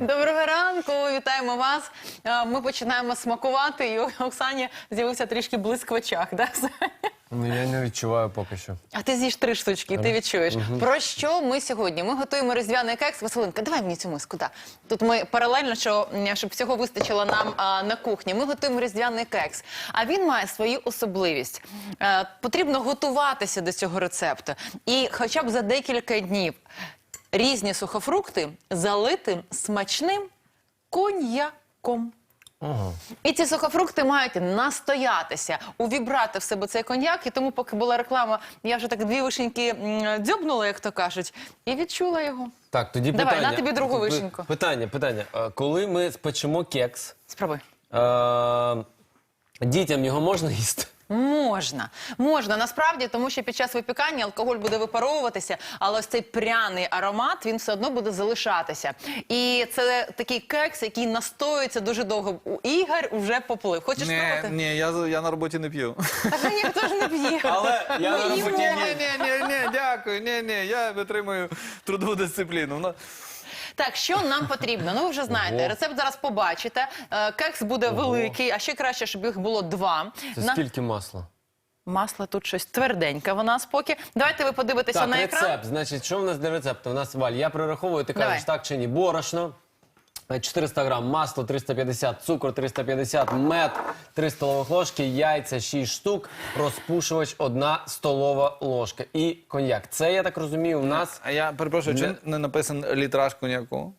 Доброго ранку, вітаємо вас. Е, Ми починаємо смакувати, і у Оксані з'явився трішки блиск в очах. Да? Ну я не відчуваю поки що. А ти з'їш три штучки, і ти відчуєш. Про що ми сьогодні? Ми готуємо різдвяний кекс. Василинка, давай мені цю миску. Да. Тут ми паралельно, що, щоб всього вистачило нам а, на кухні. Ми готуємо різдвяний кекс. А він має свою особливість. Е, потрібно готуватися до цього рецепту. І хоча б за декілька днів різні сухофрукти залити смачним коньяком. Ага. І ці сухофрукти мають настоятися, увібрати в себе цей коньяк. І тому, поки була реклама, я вже так дві вишеньки м, дзьобнула, як то кажуть, і відчула його. Так, тоді Давай, питання. на тобі другу Пи- вишеньку. Питання, питання. Е, Коли ми спечемо кекс, Спробуй. е, дітям його можна їсти? Можна, можна насправді, тому що під час випікання алкоголь буде випаровуватися, але ось цей пряний аромат він все одно буде залишатися. І це такий кекс, який настоюється дуже довго. У Ігор вже поплив. Хочеш Ні, спробувати? ні, я, я на роботі не п'ю. Так ніхто ж не п'є. Але я на їмо. роботі Ні, ні, ні, ні, дякую, ні, ні, я витримую трудову дисципліну. Ну, Так, що нам потрібно? Ну ви вже знаєте, Ого. рецепт зараз побачите. Е, Кекс буде великий, а ще краще, щоб їх було два. Це На- скільки масла? Масло тут щось тверденьке. Вона споки. Давайте ви подивитеся Так, на екран. рецепт. Значить, що в нас для рецепту? У нас Валь, я прораховую, ти Давай. кажеш так чи ні. Борошно. Е, 400 грам масло, 350 цукор, 350 мед, 3 столових ложки, яйця 6 штук, розпушувач 1 столова ложка і коньяк. Це, я так розумію, у нас... а я перепрошую, чи не написано літраж коньяку?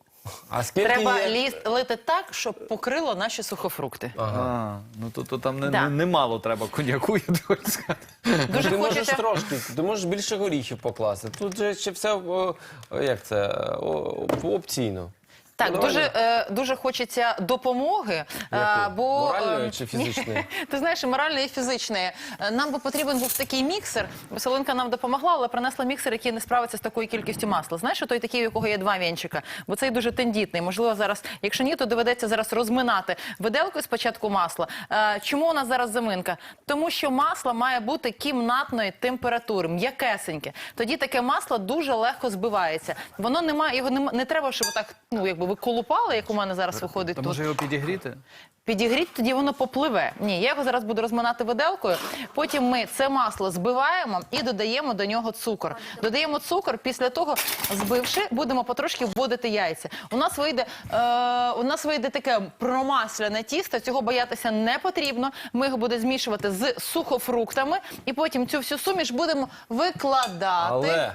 А скільки Треба є? ліс лити так, щоб покрило наші сухофрукти. А, ну то, то там не, Да. не, немало треба коньяку, я хочу сказати. Дуже ти можеш трошки, ти можеш більше горіхів покласти. Тут же ще все, о, о, як це, о, опційно. Так, дуже, е, дуже хочеться допомоги. е, бо, Моральної е, чи фізичної? Ти знаєш, і моральної, і фізичної. Е, Нам би потрібен був такий міксер. Веселинка нам допомогла, але принесла міксер, який не справиться з такою кількістю масла. Знаєш, той такий, у якого є два вінчика, бо цей дуже тендітний. Можливо, зараз, якщо ні, то доведеться зараз розминати виделкою спочатку масла. Е, Чому у нас зараз заминка? Тому що масло має бути кімнатної температури, м'якесеньке. Тоді таке масло дуже легко збивається. Воно не має, його не, не треба, щоб так, ну якби ви колупали, як у мене зараз виходить То тут. може його підігріти? Підігріть, тоді воно попливе. Ні, я його зараз буду розминати виделкою. Потім ми це масло збиваємо і додаємо до нього цукор. Додаємо цукор. Після того, збивши, будемо потрошки вводити яйця. У нас вийде, е, у нас вийде таке промасляне тісто. Цього боятися не потрібно. Ми його будемо змішувати з сухофруктами, і потім цю всю суміш будемо викладати. Але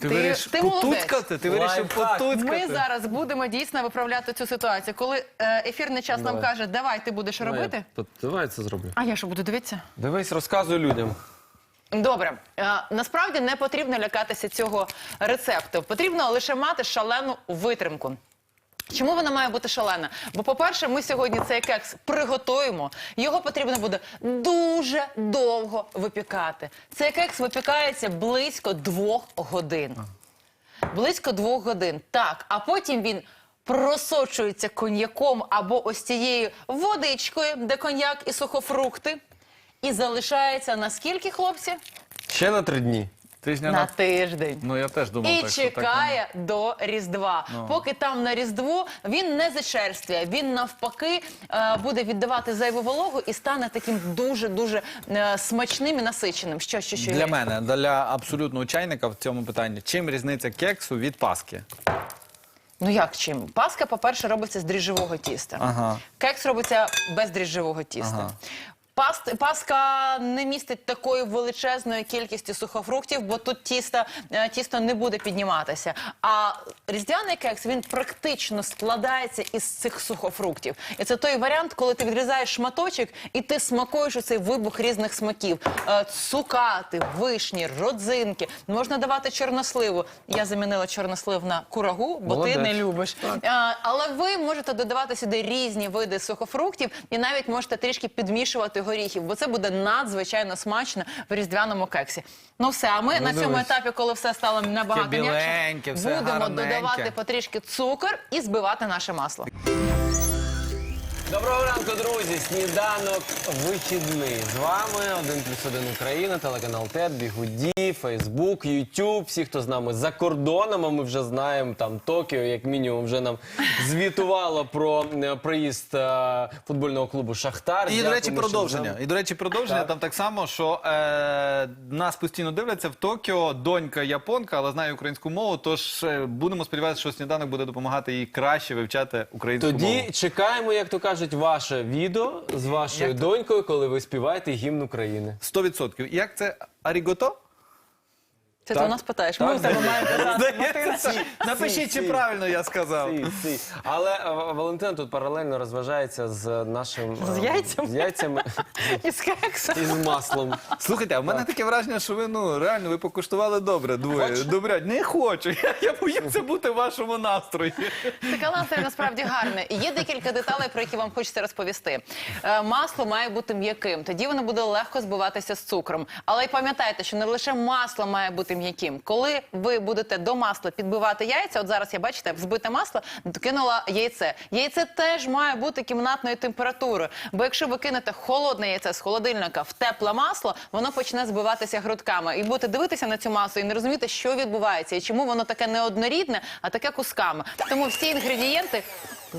Ти, Ти- вирішив ти потуткати? Ти вирішив потуткати? Ми зараз будемо дійсно виправляти цю ситуацію. Коли е, ефірний час нам каже, давай ти будеш робити. Ну, я- Давай це зроблю. А я що буду дивитися? Дивись, розказуй людям. Добре, Е, насправді не потрібно лякатися цього рецепту. Потрібно лише мати шалену витримку. Чому вона має бути шалена? Бо, по-перше, ми сьогодні цей кекс приготуємо. Його потрібно буде дуже довго випікати. Цей кекс випікається близько двох годин. Близько двох годин. Так, а потім він просочується коньяком або ось цією водичкою, де коньяк і сухофрукти. І залишається на скільки, хлопці? Ще на три дні. Тижня На тиждень. Ну я теж думав І так, що так чекає до Різдва. Ну. Поки там на Різдво він не зачерствує, він навпаки е, буде віддавати зайву вологу і стане таким дуже дуже е, смачним і насиченим. Що, що, що Для Ігор? мене, для абсолютного чайника в цьому питанні, чим різниця кексу від паски? Ну як чим? Паска, по-перше, робиться з дріжджового тіста. Ага. Кекс робиться без дріжджового тіста. Ага. Паст, паска не містить такої величезної кількості сухофруктів, бо тут тісто, е, тісто не буде підніматися. А різдвяний кекс він практично складається із цих сухофруктів. І це той варіант, коли ти відрізаєш шматочок і ти смакуєш оцей вибух різних смаків: Е, цукати, вишні, родзинки. Можна давати чорносливу. Я замінила чорнослив на курагу, бо ти не любиш. А, але ви можете додавати сюди різні види сухофруктів і навіть можете трішки підмішувати горіхів, бо це буде надзвичайно смачно в різдвяному кексі. Ну все, а ми Ну, на цьому дивись. етапі, коли все стало набагато м'якше, будемо гарненьке. додавати потрішки цукор і збивати наше масло. Доброго ранку, друзі! Сніданок вихідний. З вами 1 плюс 1 Україна, телеканал ТЕД, Бігуді, Фейсбук, Ютуб. Всі, хто з нами за кордоном, а ми вже знаємо, там Токіо, як мінімум, вже нам звітувало про е, приїзд е, футбольного клубу Шахтар. І, до речі, Дякуємо, що продовження. І, до речі, продовження Так. там так само, що е, нас постійно дивляться в Токіо, донька японка, але знає українську мову, тож е, будемо сподіватися, що сніданок буде допомагати їй краще вивчати українську Тоді чекаємо, як то кажуть, ваше відео з вашою донькою, коли ви співаєте гімн України. 100%. Як це арігото? Це Так. ти у нас питаєш. Так, Ми в тебе маємо. Здається, напишіть, чи правильно я сказав. Ці, ці. Але е, Валентина тут паралельно розважається з нашим З е, яйцями? з яйцями Із кексом. і з маслом. Слухайте, а в мене таке враження, що ви ну реально ви покуштували добре. Двоє. Добрять. Не хочу. Я, я боюся бути в вашому настрої. Така настрій насправді гарне. І Є декілька деталей, про які вам хочеться розповісти. Е, Масло має бути м'яким, тоді воно буде легко збиватися з цукром. Але й пам'ятайте, що не лише масло має бути м'яким. Коли ви будете до масла підбивати яйця, от зараз я бачите, взбите масло, кинула яйце. Яйце теж має бути кімнатної температури. Бо якщо ви кинете холодне яйце з холодильника в тепле масло, воно почне збиватися грудками. І будете дивитися на цю масу і не розуміти, що відбувається і чому воно таке не однорідне, а таке кусками. Тому всі інгредієнти.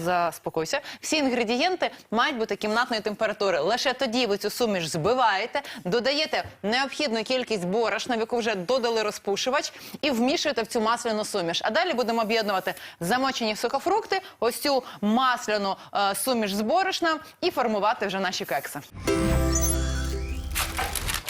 Заспокойся. Всі інгредієнти мають бути кімнатної температури. Лише тоді ви цю суміш збиваєте, додаєте необхідну кількість борошна, в яку вже додали розпушувач, і вмішуєте в цю масляну суміш. А далі будемо об'єднувати замочені сухофрукти, ось цю масляну е, суміш з борошна і формувати вже наші кекси.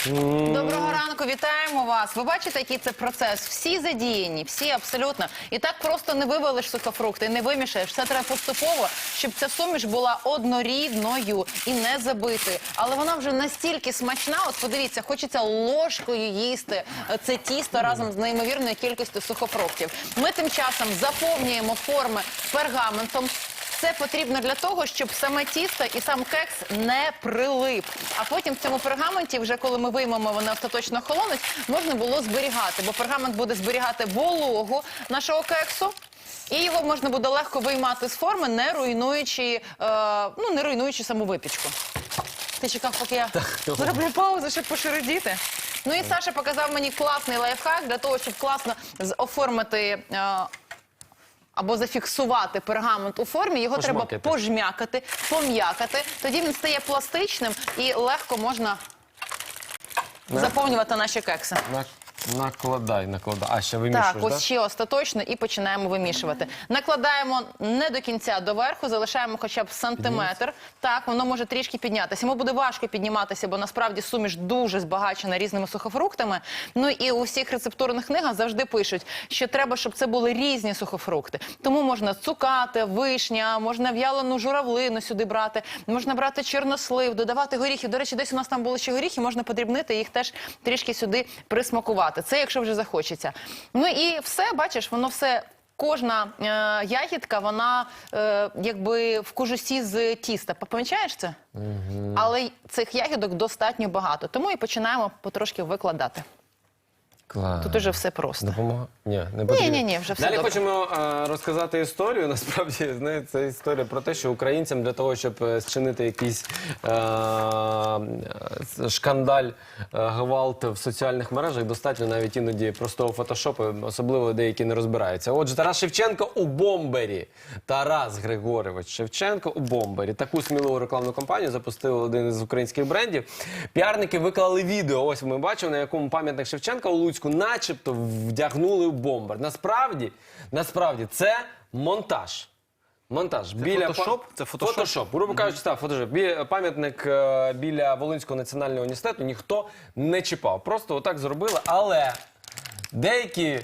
Доброго ранку, вітаємо вас. Ви бачите, який це процес? Всі задіяні, всі абсолютно. І так просто не вивалиш сухофрукти, не вимішаєш. Все треба поступово, щоб ця суміш була однорідною і не забитою. Але вона вже настільки смачна. От подивіться, хочеться ложкою їсти е, це тісто разом з неймовірною кількістю сухофруктів. Ми тим часом заповнюємо форми пергаментом. Це потрібно для того, щоб саме тісто і сам кекс не прилип. А потім в цьому пергаменті, вже коли ми виймемо, вони остаточно холонуть, можна було зберігати, бо пергамент буде зберігати вологу нашого кексу. І його можна буде легко виймати з форми, не руйнуючи, е, ну не руйнуючи саму випічку. Ти чекав, поки я зроблю паузу, щоб пошередіти. Ну і Саша показав мені класний лайфхак для того, щоб класно оформити. е, або зафіксувати пергамент у формі, його Пожмакати. треба пожмякати, пом'якати. Тоді він стає пластичним і легко можна заповнювати наші кекси. На- Накладай, накладай. А, ще вимішуєш, Так, ось ще остаточно і починаємо вимішувати. Накладаємо не до кінця доверху, залишаємо хоча б сантиметр. Так, воно може трішки піднятися. Йому буде важко підніматися, бо насправді суміш дуже збагачена різними сухофруктами. Ну і у всіх рецептурних книгах завжди пишуть, що треба, щоб це були різні сухофрукти. Тому можна цукати, вишня, можна в'ялену журавлину сюди брати, можна брати чорнослив, додавати горіхи. До речі, десь у нас там були ще горіхи, можна подрібнити їх теж трішки сюди присмакувати. Це якщо вже захочеться. Ну і все, бачиш, воно все. Кожна е, ягідка, вона е, якби в кожусі з тіста. Помічаєш це? Але цих ягідок достатньо багато. Тому і починаємо потрошки викладати. Клас. Тут уже все просто. Допомога? Ні, не потрібно. ні, вже все Далі добре. хочемо е, розказати історію. Насправді, знаєте, це історія про те, що українцям для того, щоб е, зчинити якийсь е, е, шкандаль, е, гвалт в соціальних мережах, достатньо навіть іноді простого фотошопу, особливо деякі не розбираються. Отже, Тарас Шевченко у бомбері. Тарас Григорович Шевченко у бомбері. Таку сміливу рекламну кампанію запустив один із українських брендів. Піарники виклали відео. Ось ми бачимо, на якому пам'ятник Шевченка у Луцьку, начебто, вдягнули в бомбер. Насправді, насправді, це монтаж. Монтаж біля фотошоп? па- Це фотошоп? Фотошоп. Грубо кажучи, так, фотошоп. Бі... Пам'ятник е, біля Волинського національного університету ніхто не чіпав. Просто отак зробили. Але деякі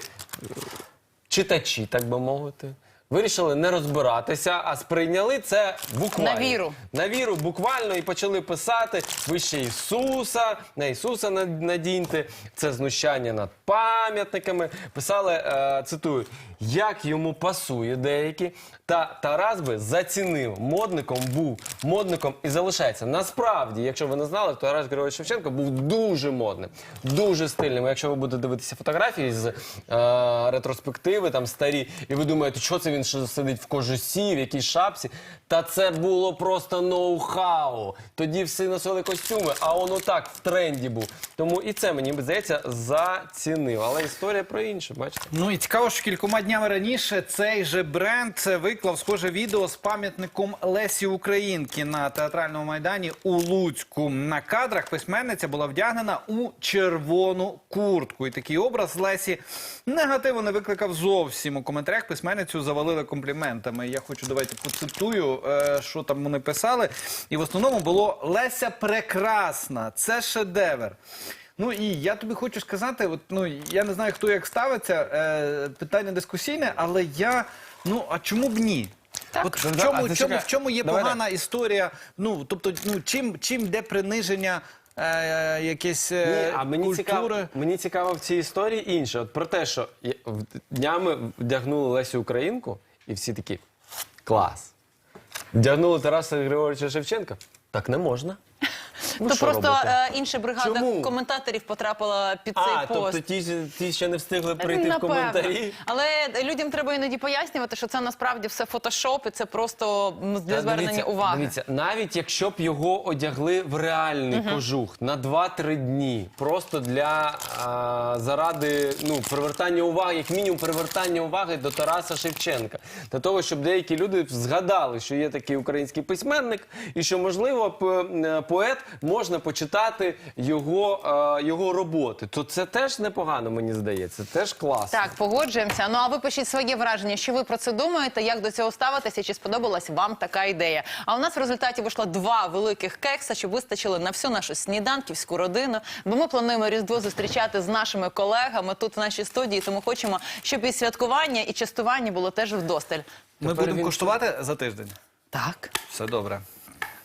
читачі, так би мовити. Вирішили не розбиратися, а сприйняли це буквально. На віру. На віру буквально і почали писати вище Ісуса, на Ісуса над- надіньте, це знущання над пам'ятниками. Писали, е, цитую, як йому пасує деякі. Та Тарас би зацінив, модником був, модником і залишається. Насправді, якщо ви не знали, то Тарас Григорович Шевченко був дуже модним, дуже стильним. Якщо ви будете дивитися фотографії з е, ретроспективи, там старі, і ви думаєте, що це він він що сидить в кожусі, в якійсь шапці. Та це було просто ноу-хау. Тоді всі носили костюми, а воно так в тренді був. Тому і це мені здається зацінив. Але історія про інше, бачите. Ну і цікаво, що кількома днями раніше цей же бренд виклав схоже відео з пам'ятником Лесі Українки на театральному майдані у Луцьку. На кадрах письменниця була вдягнена у червону куртку. І такий образ Лесі негативу не викликав зовсім. У коментарях письменницю завалили компліментами. Я хочу давайте поцитую, е, що там вони писали. І в основному було Леся прекрасна, це шедевр. Ну і я тобі хочу сказати, от ну я не знаю, хто як ставиться, е, питання дискусійне, але я ну а чому б ні? От в чому, а чому, в чому є погана історія? Ну тобто, ну чим, чим де приниження е, якесь е, Ні, а мені культури? цікаво, мені цікаво в цій історії інше. От про те, що я- в- днями вдягнули Лесю Українку, і всі такі клас. Вдягнули Тараса Григоровича Шевченка. Так не можна. Ну, То що просто робити? е, інша бригада Чому? коментаторів потрапила під цей А, пост. тобто ті, ті ще не встигли прийти в Напевно. коментарі. Але людям треба іноді пояснювати, що це насправді все фотошоп, і це просто м, для Та звернення дивіться, уваги. Дивіться, навіть якщо б його одягли в реальний кожух на 2-3 дні, просто для а, заради ну привертання уваги, як мінімум привертання уваги до Тараса Шевченка, для того, щоб деякі люди згадали, що є такий український письменник, і що можливо п- е, поет можна почитати його, а, його роботи. То це теж непогано, мені здається. Теж класно. Так, погоджуємося. Ну а ви пишіть своє враження, що ви про це думаєте, як до цього ставитеся, чи сподобалась вам така ідея. А у нас в результаті вийшло два великих кекса, що вистачили на всю нашу сніданківську родину. Бо ми плануємо Різдво зустрічати з нашими колегами тут в нашій студії. Тому хочемо, щоб і святкування, і частування було теж вдосталь. Ми Тепер будемо він- коштувати за тиждень. Так. Все добре.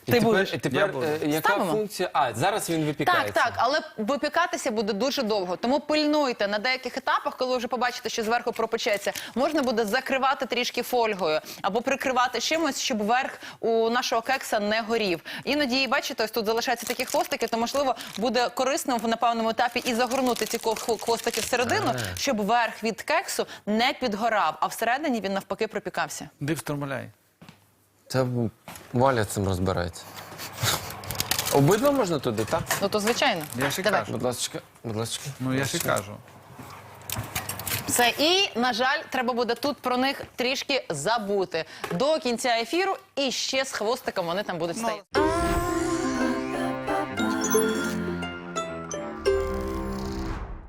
І Ти будеш? тепер буду. е, яка Ставимо? функція? А зараз він випікається. Так, так, але випікатися буде дуже довго. Тому пильнуйте на деяких етапах, коли вже побачите, що зверху пропечеться, можна буде закривати трішки фольгою або прикривати чимось, щоб верх у нашого кекса не горів. Іноді, бачите, ось тут залишаються такі хвостики, то можливо буде корисно в напевному етапі і загорнути ці хвостики всередину, щоб верх від кексу не підгорав, а всередині він навпаки пропікався. Див стромаляй. Це Валя цим розбирається. Обидва можна туди, так? Ну то звичайно. Я ще Давай. кажу. Будь ласка, будь ласка. Ну я ще кажу. Все, і на жаль, треба буде тут про них трішки забути до кінця ефіру, і ще з хвостиком вони там будуть стояти.